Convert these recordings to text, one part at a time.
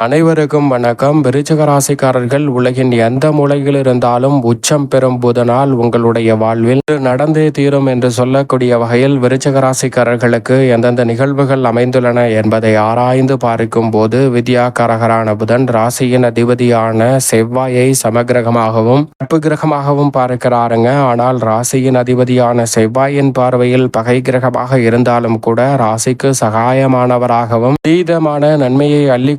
அனைவருக்கும் வணக்கம். விருச்சக ராசிக்காரர்கள் உலகின் எந்த மூலையில் இருந்தாலும் உச்சம் பெறும் புதனால் உங்களுடைய வாழ்வில் நடந்தே தீரும் என்று சொல்லக்கூடிய வகையில் விருச்சக ராசிக்காரர்களுக்கு எந்தெந்த நிகழ்வுகள் அமைந்துள்ளன என்பதை ஆராய்ந்து பார்க்கும் போது வித்யாகாரகரான புதன் ராசியின் அதிபதியான செவ்வாயை சமகிரகமாகவும் நட்பு கிரகமாகவும் பார்க்கிறாருங்க. ஆனால் ராசியின் அதிபதியான செவ்வாயின் பார்வையில் பகை கிரகமாக இருந்தாலும் கூட ராசிக்கு சகாயமானவராகவும் தீதமான நன்மையை அள்ளி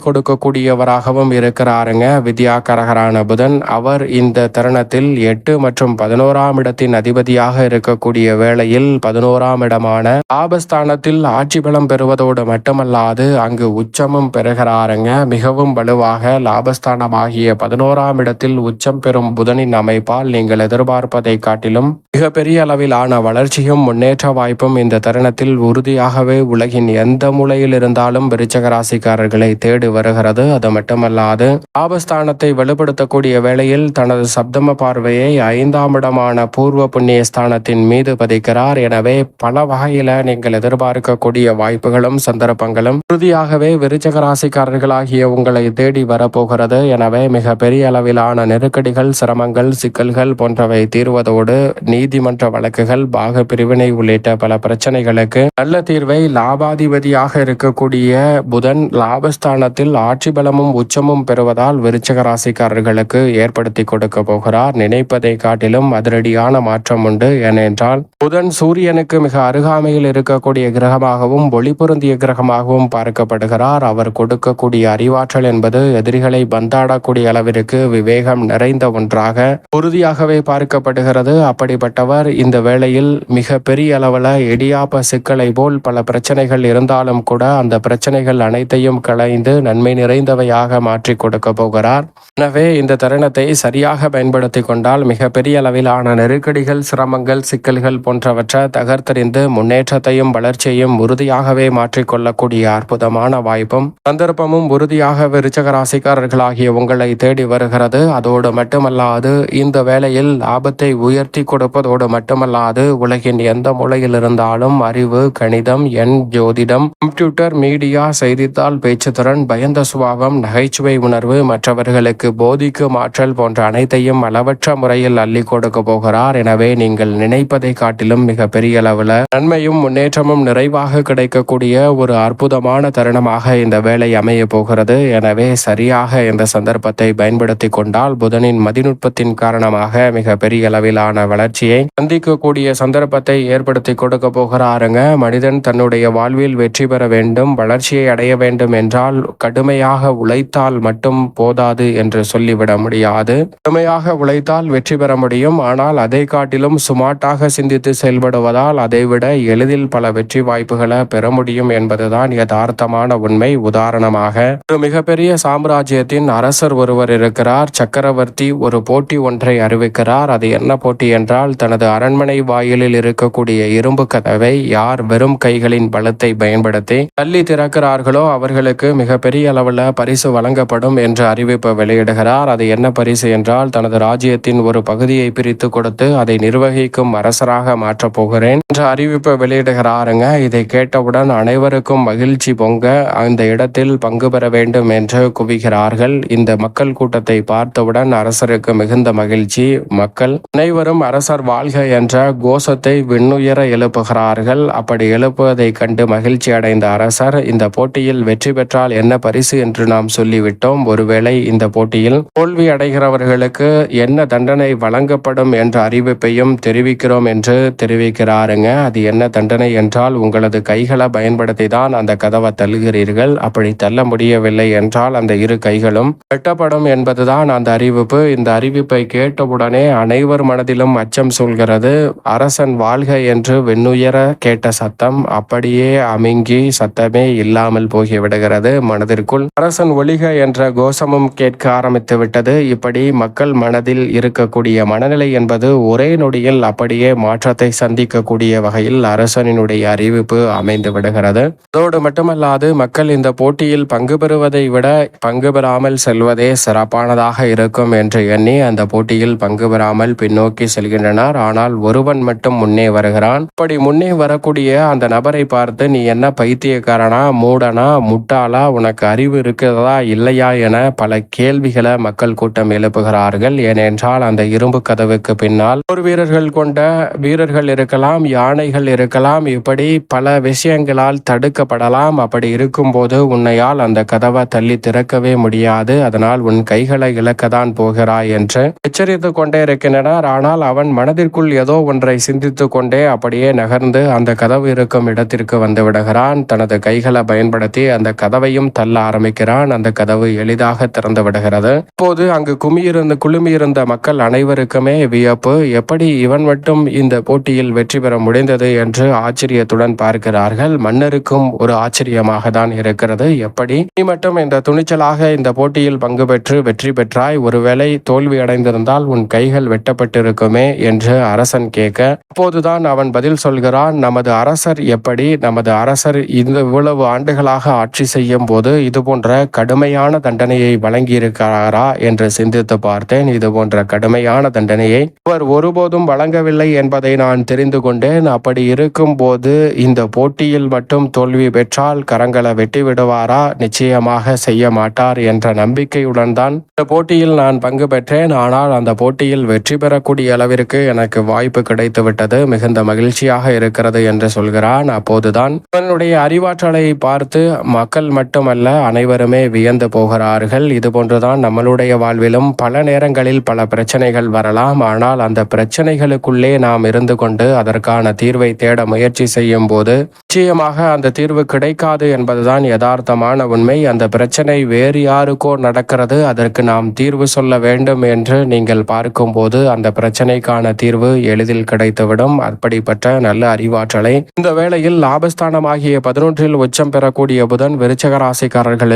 கூடியவராகவும் இருக்கிறாருங்க. வித்யாகரகரான புதன். அவர் இந்த தருணத்தில் எட்டு மற்றும் பதினோராம் இடத்தின் அதிபதியாக இருக்கக்கூடிய வேளையில் பதினோராம் இடமான ஆபஸ்தானத்தில் ஆட்சி பலம் பெறுவதோடு மட்டுமல்லாது அங்கு உச்சமும் பெறுகிறாருங்க. மிகவும் வலுவாக லாபஸ்தானமாகிய பதினோராம் இடத்தில் உச்சம் பெறும் புதனின் அமைப்பால் நீங்கள் எதிர்பார்ப்பதை காட்டிலும் மிகப்பெரிய அளவிலான வளர்ச்சியும் முன்னேற்ற வாய்ப்பும் இந்த தருணத்தில் உறுதியாகவே உலகின் எந்த மூலையில் இருந்தாலும் விருச்சக ராசிக்காரர்களை தேடி வருகிறது. அது மட்டுமல்லாது ஆபஸ்தானத்தை வலுப்படுத்தக்கூடிய வேளையில் தனது சப்தம பார்வையை ஐந்தாம் இடமான பூர்வ புண்ணிய ஸ்தானத்தின் மீது பதிக்கிறார். எனவே பல வகையில நீங்கள் எதிர்பார்க்கக்கூடிய வாய்ப்புகளும் சந்தர்ப்பங்களும் உறுதியாகவே விருச்சக ராசிக்காரர்களாகிய உங்களை தேடி வரப்போகிறது. எனவே மிக பெரிய அளவிலான நெருக்கடிகள் சிரமங்கள் சிக்கல்கள் போன்றவை தீர்வதோடு நீதிமன்ற வழக்குகள் பாக பிரிவினை உள்ளிட்ட பல பிரச்சனைகளுக்கு நல்ல தீர்வை லாபாதிபதியாக இருக்கக்கூடிய புதன் லாபஸ்தானத்தில் ஆட்சி பலமும் உச்சமும் பெறுவதால் விருச்சக ராசிக்காரர்களுக்கு ஏற்படுத்தி கொடுக்க போகிறார். நினைப்பதை காட்டிலும் அதிரடியான மாற்றம் உண்டு. ஏனென்றால் புதன் சூரியனுக்கு மிக அருகாமையில் இருக்கக்கூடிய கிரகமாகவும் ஒளிபொருந்திய கிரகமாகவும் பார்க்கப்படுகிறார். அவர் கொடுக்கக்கூடிய அறிவாற்றல் என்பது எதிரிகளை பந்தாடக்கூடிய அளவிற்கு விவேகம் நிறைந்த ஒன்றாக உறுதியாகவே பார்க்கப்படுகிறது. அப்படிப்பட்டவர் இந்த வேளையில் மிக பெரிய அளவில் இடியாப்ப சிக்கலை போல் பல பிரச்சனைகள் இருந்தாலும் கூட அந்த பிரச்சனைகள் அனைத்தையும் களைந்து நன்மை நிறை நிறைந்தவையாக மாற்றி கொடுக்க போகிறார். எனவே இந்த தருணத்தை சரியாக பயன்படுத்தி கொண்டால் மிகப்பெரிய அளவிலான நெருக்கடிகள் சிரமங்கள் சிக்கல்கள் போன்றவற்றை தகர்த்தறிந்து முன்னேற்றத்தையும் வளர்ச்சியையும் உறுதியாகவே மாற்றிக்கொள்ளக்கூடிய அற்புதமான வாய்ப்பும் சந்தர்ப்பமும் உறுதியாக விருச்சகராசிக்காரர்களாகிய உங்களை தேடி வருகிறது. அதோடு மட்டுமல்லாது இந்த வேளையில் ஆபத்தை உயர்த்தி கொடுப்பதோடு மட்டுமல்லாது உலகின் எந்த மூலையில் இருந்தாலும் அறிவு கணிதம் எண் ஜோதிடம் கம்ப்யூட்டர் மீடியா செய்தித்தாள் பேச்சுத்திறன் பயந்த பாவம் நகைச்சுவை உணர்வு மற்றவர்களுக்கு போதிக்கும் ஆற்றல் போன்ற அனைத்தையும் அளவற்ற முறையில் அள்ளி கொடுக்க போகிறார். எனவே நீங்கள் நினைப்பதை காட்டிலும் மிக பெரிய அளவில் நன்மையும் முன்னேற்றமும் நிறைவாக கிடைக்கக்கூடிய ஒரு அற்புதமான தருணமாக இந்த வேலை அமைய போகிறது. எனவே சரியாக இந்த சந்தர்ப்பத்தை பயன்படுத்தி கொண்டால் புதனின் மதிநுட்பத்தின் காரணமாக மிக பெரிய அளவிலான வளர்ச்சியை சந்திக்கக்கூடிய சந்தர்ப்பத்தை ஏற்படுத்தி கொடுக்க போகிறாருங்க. மனிதன் தன்னுடைய வாழ்வில் வெற்றி பெற வேண்டும் வளர்ச்சியை அடைய வேண்டும் என்றால் கடுமையாக கடுமையாக உழைத்தால் மட்டும் போதாது என்று சொல்லிவிட முடியாது. கடுமையாக உழைத்தால் வெற்றி பெற முடியும். ஆனால் அதை காட்டிலும் சுமார்ட்டாக சிந்தித்து செயல்படுவதால் அதைவிட எளிதில் பல வெற்றி வாய்ப்புகளை பெற முடியும் என்பதுதான் யதார்த்தமான உண்மை. உதாரணமாக ஒரு மிகப்பெரிய சாம்ராஜ்யத்தின் அரசர் ஒருவர் இருக்கிறார். சக்கரவர்த்தி ஒரு போட்டி ஒன்றை அறிவிக்கிறார். அது என்ன போட்டி என்றால் தனது அரண்மனை வாயிலில் இருக்கக்கூடிய இரும்பு கதவை யார் வெறும் கைகளின் பலத்தை பயன்படுத்தி தள்ளி திறக்கிறார்களோ அவர்களுக்கு மிகப்பெரிய அளவில் பரிசு வழங்கப்படும் என்ற அறிவிப்பு வெளியிடுகிறார். அது என்ன பரிசு என்றால் தனது ராஜ்யத்தின் ஒரு பகுதியை பிரித்து கொடுத்து அதை நிர்வகிக்கும் அரசராக மாற்றப் போகிறேன் என்ற அறிவிப்பு வெளியிடுகிறாருங்க. இதை கேட்டவுடன் அனைவருக்கும் மகிழ்ச்சி பொங்க அந்த இடத்தில் பங்கு பெற வேண்டும் என்று குவிகிறார்கள். இந்த மக்கள் கூட்டத்தை பார்த்தவுடன் அரசருக்கு மிகுந்த மகிழ்ச்சி. மக்கள் அனைவரும் அரசர் வாழ்க என்ற கோஷத்தை விண்ணுயர எழுப்புகிறார்கள். அப்படி எழுப்புவதை கண்டு மகிழ்ச்சி அடைந்த அரசர் இந்த போட்டியில் வெற்றி பெற்றால் என்ன பரிசு என்று நாம் சொல்லிவிட்டோம். ஒருவேளை இந்த போட்டியில் தோல்வி அடைகிறவர்களுக்கு என்ன தண்டனை வழங்கப்படும் என்ற அறிவிப்பையும் தெரிவிக்கிறோம் என்று தெரிவிக்கிறாருங்க. அது என்ன தண்டனை என்றால் உங்களது கைகளை பயன்படுத்தி தான் அந்த கதவை தள்ளுகிறீர்கள். அப்படி தள்ள முடியவில்லை என்றால் அந்த இரு கைகளும் வெட்டப்படும் என்பதுதான் அந்த அறிவிப்பு. இந்த அறிவிப்பை கேட்டவுடனே அனைவர் மனதிலும் அச்சம் சொல்கிறது அரசன் வாழ்க என்று வெண்ணுயர கேட்ட சத்தம் அப்படியே அமிங்கி சத்தமே இல்லாமல் போகிவிடுகிறது. மனதிற்குள் அரசன் ஒளிக என்ற கோஷமும் கேட்க ஆரம்பித்து விட்டது. இப்படி மக்கள் மனதில் இருக்கக்கூடிய மனநிலை என்பது ஒரே நொடியில் அப்படியே மாற்றத்தை சந்திக்கக்கூடிய வகையில் அரசனினுடைய அறிவிப்பு அமைந்து விடுகிறது. அதோடு மட்டுமல்லாது மக்கள் இந்த போட்டியில் பங்கு பெறுவதை விட பங்கு பெறாமல் செல்வதே சிறப்பானதாக இருக்கும் என்று எண்ணி அந்த போட்டியில் பங்கு பெறாமல் பின்னோக்கி செல்கின்றனர். ஆனால் ஒருவன் மட்டும் முன்னே வருகிறான். அப்படி முன்னே வரக்கூடிய அந்த நபரை பார்த்து நீ என்ன பைத்தியக்காரனா மூடனா முட்டாளா? உனக்கு அறிவு இருக்கிறதா இல்லையா என பல கேள்விகளை மக்கள் கூட்டம் எழுப்புகிறார்கள். ஏனென்றால் அந்த இரும்பு கதவுக்கு பின்னால் போர் வீரர்கள் கொண்ட வீரர்கள் இருக்கலாம் யானைகள் இருக்கலாம் இப்படி பல விஷயங்களால் தடுக்கப்படலாம். அப்படி இருக்கும்போது உன்னையால் அந்த கதவை தள்ளி திறக்கவே முடியாது. அதனால் உன் கைகளை இழக்கத்தான் போகிறாய் என்று எச்சரித்து கொண்டே இருக்கின்றனர். ஆனால் அவன் மனதிற்குள் ஏதோ ஒன்றை சிந்தித்து கொண்டே அப்படியே நகர்ந்து அந்த கதவு இருக்கும் இடத்திற்கு வந்து விடுகிறான். தனது கைகளை பயன்படுத்தி அந்த கதவையும் தள்ள ஆரம்பிக்கிறான் அந்த கதவு எளிதாக திறந்து விடுகிறது. இப்போது அங்கு குமியிருந்த குழுமியிருந்த மக்கள் அனைவருக்குமே வியப்பு எப்படி இவன் மட்டும் இந்த போட்டியில் வெற்றி பெற முடிந்தது என்று ஆச்சரியத்துடன் பார்க்கிறார்கள். மன்னருக்கும் ஒரு ஆச்சரியமாக தான் இருக்கிறது. எப்படி நீ மட்டும் இந்த துணிச்சலாக இந்த போட்டியில் பங்கு பெற்று வெற்றி பெற்றாய்? ஒருவேளை தோல்வி அடைந்திருந்தால் உன் கைகள் வெட்டப்பட்டிருக்குமே என்று அரசன் கேட்க அப்போதுதான் அவன் பதில் சொல்கிறான் நமது அரசர் எப்படி நமது அரசர் இந்த இவ்வளவு ஆண்டுகளாக ஆட்சி செய்யும் போது இது போன்ற கடுமையான தண்டனையை வழங்கியிருக்கிறாரா என்று சிந்தித்து பார்த்தேன். இது போன்ற கடுமையான தண்டனையை அவர் ஒருபோதும் வழங்கவில்லை என்பதை நான் தெரிந்து கொண்டேன். அப்படி இருக்கும் போது இந்த போட்டியில் மட்டும் தோல்வி பெற்றால் கரங்களை வெட்டி விடுவாரா? நிச்சயமாக செய்ய மாட்டார் என்ற நம்பிக்கையுடன் தான் இந்த போட்டியில் நான் பங்கு பெற்றேன். ஆனால் அந்த போட்டியில் வெற்றி பெறக்கூடிய அளவிற்கு எனக்கு வாய்ப்பு கிடைத்து விட்டது மிகுந்த மகிழ்ச்சியாக இருக்கிறது என்று சொல்கிறான். அப்போதுதான் அவனுடைய அறிவாற்றலை பார்த்து மக்கள் மட்டுமல்ல அனைவரும் வியந்து போகிறார்கள். இது போன்றுதான் நம்மளுடைய வாழ்விலும் பல நேரங்களில் பல பிரச்சனைகள் வரலாம். ஆனால் அந்த பிரச்சனைகளுக்குள்ளே நாம் இருந்து கொண்டு அதற்கான தீர்வை தேட முயற்சி செய்யும் போது நிச்சயமாக அந்த தீர்வு கிடைக்காது என்பதுதான் யதார்த்தமான உண்மை. அந்த பிரச்சனை வேறு யாருக்கோ நடக்கிறது. அதற்கு நாம் தீர்வு சொல்ல வேண்டும் என்று நீங்கள் பார்க்கும்போது அந்த பிரச்சனைக்கான தீர்வு எளிதில் கிடைத்துவிடும். அப்படிப்பட்ட நல்ல அறிவாற்றலை இந்த வேளையில் லாபஸ்தானமாகிய பதினொன்றில் உச்சம் பெறக்கூடிய புதன் விருச்சக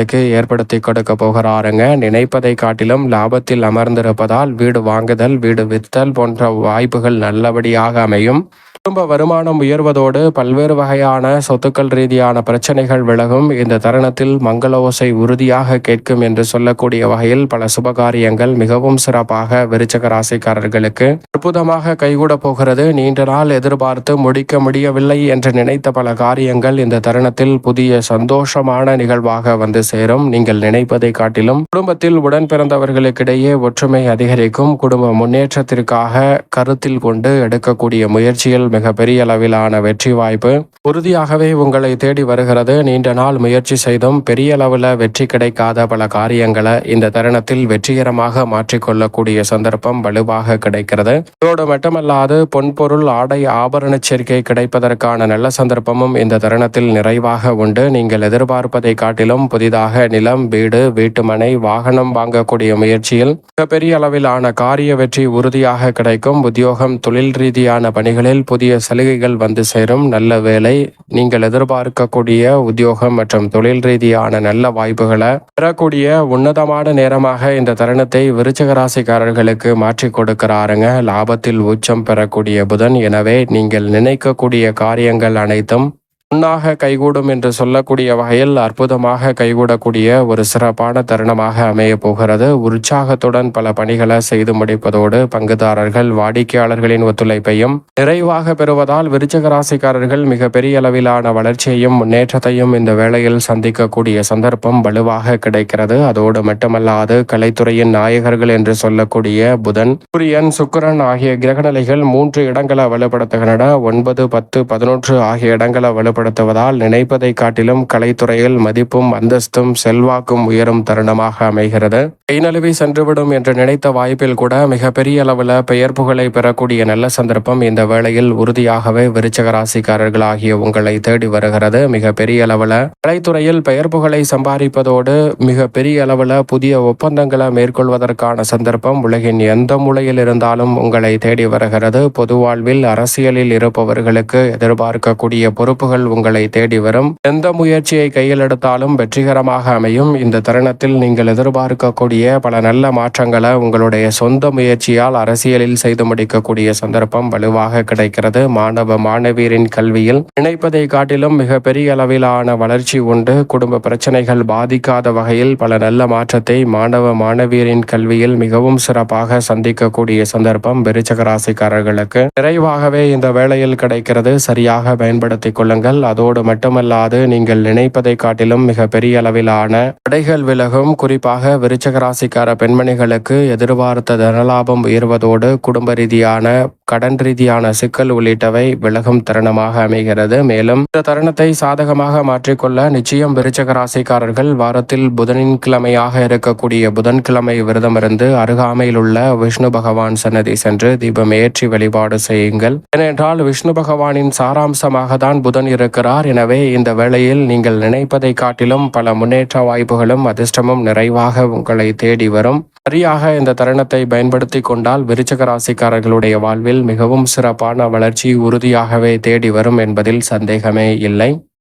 உங்களுக்கு ஏற்படுத்தி கொடுக்க போகிறாருங்க. நினைப்பதை காட்டிலும் லாபத்தில் அமர்ந்திருப்பதால் வீடு வாங்குதல் வீடு வித்தல் போன்ற வாய்ப்புகள் நல்லபடியாக அமையும். குடும்ப வருமானம் உயர்வதோடு பல்வேறு வகையான சொத்துக்கள் ரீதியான பிரச்சனைகள் விலகும். இந்த தருணத்தில் மங்கள ஓசை உறுதியாக கேட்கும் என்று சொல்லக்கூடிய வகையில் பல சுபகாரியங்கள் மிகவும் சிறப்பாக விருச்சக ராசிக்காரர்களுக்கு அற்புதமாக கைகூட போகிறது. நீண்ட நாள் எதிர்பார்த்து முடிக்க முடியவில்லை என்று நினைத்த பல காரியங்கள் இந்த தருணத்தில் புதிய சந்தோஷமான நிகழ்வாக வந்து சேரும். நீங்கள் நினைப்பதை காட்டிலும் குடும்பத்தில் உடன் பிறந்தவர்களுக்கிடையே ஒற்றுமை அதிகரிக்கும். குடும்ப முன்னேற்றத்திற்காக கருத்தில் கொண்டு எடுக்கக்கூடிய முயற்சியில் மிகப்பெரிய அளவிலான வெற்றி வாய்ப்பு. உறுதியாகவே உங்களை தேடி வருகிறது. நீண்ட நாள் முயற்சி செய்தும் பெரிய அளவில் வெற்றி கிடைக்காத பல காரியங்களை இந்த தருணத்தில் வெற்றிகரமாக மாற்றிக்கொள்ளக்கூடிய சந்தர்ப்பம் வலுவாக கிடைக்கிறது. இதோடு மட்டுமல்லாது பொன்பொருள் ஆடை ஆபரண சேர்க்கை கிடைப்பதற்கான நல்ல சந்தர்ப்பமும் இந்த தருணத்தில் நிறைவாக உண்டு. நீங்கள் எதிர்பார்ப்பதை காட்டிலும் புதிதாக நிலம் வீடு வீட்டுமனை வாகனம் வாங்கக்கூடிய முயற்சியில் மிகப்பெரிய அளவிலான காரிய வெற்றி உறுதியாக கிடைக்கும். உத்தியோகம் தொழில் ரீதியான பணிகளில் புதிய சலுகைகள் வந்து சேரும். நல்ல வேலை. நீங்கள் எதிர்பார்க்கக்கூடிய உத்தியோகம் மற்றும் தொழில் ரீதியான நல்ல வாய்ப்புகளை பெறக்கூடிய உன்னதமான நேரமாக இந்த தருணத்தை விருச்சக ராசிக்காரர்களுக்கு மாற்றி கொடுக்கிறாருங்க. லாபத்தில் உச்சம் பெறக்கூடிய புதன். எனவே நீங்கள் நினைக்கக்கூடிய காரியங்கள் அனைத்தும் உண்ணாக கைகூடும் என்று சொல்லக்கூடிய வகையில் அற்புதமாக கைகூடக்கூடிய ஒரு சிறப்பான தருணமாக அமைய போகிறது. உற்சாகத்துடன் பல பணிகளை செய்து முடிப்பதோடு பங்குதாரர்கள் வாடிக்கையாளர்களின் ஒத்துழைப்பையும் நிறைவாக பெறுவதால் விருச்சக ராசிக்காரர்கள் மிக பெரிய அளவிலான வளர்ச்சியையும் முன்னேற்றத்தையும் இந்த வேளையில் சந்திக்கக்கூடிய சந்தர்ப்பம் வலுவாக கிடைக்கிறது. அதோடு மட்டுமல்லாது கலைத்துறையின் நாயகர்கள் என்று சொல்லக்கூடிய புதன் சூரியன் சுக்கிரன் ஆகிய கிரகநிலைகள் மூன்று இடங்களை வலுப்படுத்துகின்றன. ஒன்பது பத்து பதினொன்று ஆகிய இடங்களை வலுப்படுத்துவதால் நினைப்பதை காட்டிலும் கலைத்துறையில் மதிப்பும் அந்தஸ்தும் செல்வாக்கும் உயரும் தருணமாக அமைகிறது. கைநழுவி சென்றுவிடும் என்று நினைத்த வாய்ப்பில் கூட மிகப்பெரிய அளவில் பெயர் புகழை பெறக்கூடிய நல்ல சந்தர்ப்பம் இந்த வேளையில் உறுதியாகவே விருச்சக ராசிக்காரர்கள் ஆகிய உங்களை தேடி வருகிறது. மிகப்பெரிய அளவில் கலைத்துறையில் பெயர் புகழை சம்பாதிப்பதோடு மிக பெரிய அளவில் புதிய ஒப்பந்தங்களை மேற்கொள்வதற்கான சந்தர்ப்பம் உலகின் எந்த மூலையில் இருந்தாலும் உங்களை தேடி வருகிறது. பொது வாழ்வில் அரசியலில் இருப்பவர்களுக்கு எதிர்பார்க்கக்கூடிய பொறுப்புகள் உங்களை தேடி வரும். எந்த முயற்சியை கையில் எடுத்தாலும் வெற்றிகரமாக அமையும். இந்த தருணத்தில் நீங்கள் எதிர்பார்க்கக்கூடிய பல நல்ல மாற்றங்களை உங்களுடைய சொந்த முயற்சியால் அரசியலில் செய்து முடிக்கக்கூடிய சந்தர்ப்பம் வலுவாக கிடைக்கிறது. மாணவ மாணவியரின் கல்வியில் நினைப்பதை காட்டிலும் மிக பெரிய அளவிலான வளர்ச்சி உண்டு. குடும்ப பிரச்சனைகள் பாதிக்காத வகையில் பல நல்ல மாற்றத்தை மாணவ மாணவியரின் கல்வியில் மிகவும் சிறப்பாக சந்திக்கக்கூடிய சந்தர்ப்பம் விருச்சக ராசிக்காரர்களுக்கு. நிறைவாகவே இந்த வேளையில் கிடைக்கிறது. சரியாக பயன்படுத்திக் கொள்ளுங்கள். தருவார்கள் அதோடு மட்டுமல்லாது நீங்கள் நினைப்பதை காட்டிலும் மிக பெரிய அளவிலான தடைகள் விலகும். குறிப்பாக விருச்சக ராசிக்கார பெண்மணிகளுக்கு எதிர்பார்த்த தனலாபம் உயர்வதோடு குடும்ப ரீதியான கடன் ரீதியான சிக்கல் உள்ளிட்டவை விலகும் தருணமாக அமைகிறது. மேலும் இந்த தருணத்தை சாதகமாக மாற்றிக்கொள்ள நிச்சயம் விருச்சக ராசிக்காரர்கள் வாரத்தில் புதனின் கிழமையாக இருக்கக்கூடிய புதன்கிழமை விரதமிருந்து அருகாமையில் உள்ள விஷ்ணு பகவான் சன்னதி சென்று தீபம் ஏற்றி வழிபாடு செய்யுங்கள். ஏனென்றால் விஷ்ணு பகவானின் சாராம்சமாக தான் புதன் இருக்கிறார். எனவே இந்த வேளையில் நீங்கள் நினைப்பதை காட்டிலும் பல முன்னேற்ற வாய்ப்புகளும் அதிர்ஷ்டமும் நிறைவாக உங்களை தேடி வரும். சரியாக இந்த தருணத்தை பயன்படுத்தி கொண்டால் விருச்சக ராசிக்காரர்களுடைய வாழ்வில் மிகவும் சிறப்பான வளர்ச்சி உறுதியாகவே தேடி வரும் என்பதில் சந்தேகமே இல்லை.